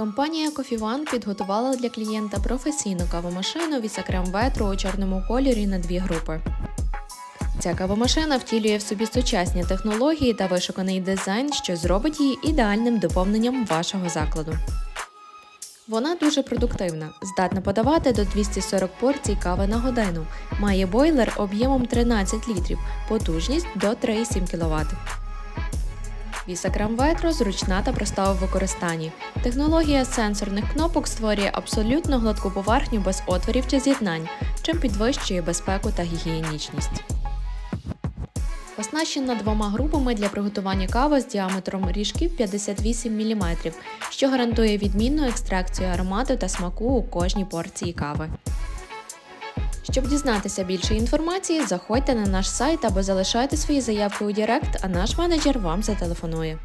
Компанія One підготувала для клієнта професійну кавомашину Вісакрем Ветро у чорному кольорі на дві групи. Ця кавомашина втілює в собі сучасні технології та вишуканий дизайн, що зробить її ідеальним доповненням вашого закладу. Вона дуже продуктивна, здатна подавати до 240 порцій кави на годину, має бойлер об'ємом 13 літрів, потужність до 3,7 кВт. Вісакрам Ветро зручна та проста у використанні. Технологія сенсорних кнопок створює абсолютно гладку поверхню без отворів чи з'єднань, чим підвищує безпеку та гігієнічність. Оснащена двома групами для приготування кави з діаметром ріжків 58 мм, що гарантує відмінну екстракцію аромату та смаку у кожній порції кави. Щоб дізнатися більше інформації, заходьте на наш сайт або залишайте свої заявки у Директ, а наш менеджер вам зателефонує.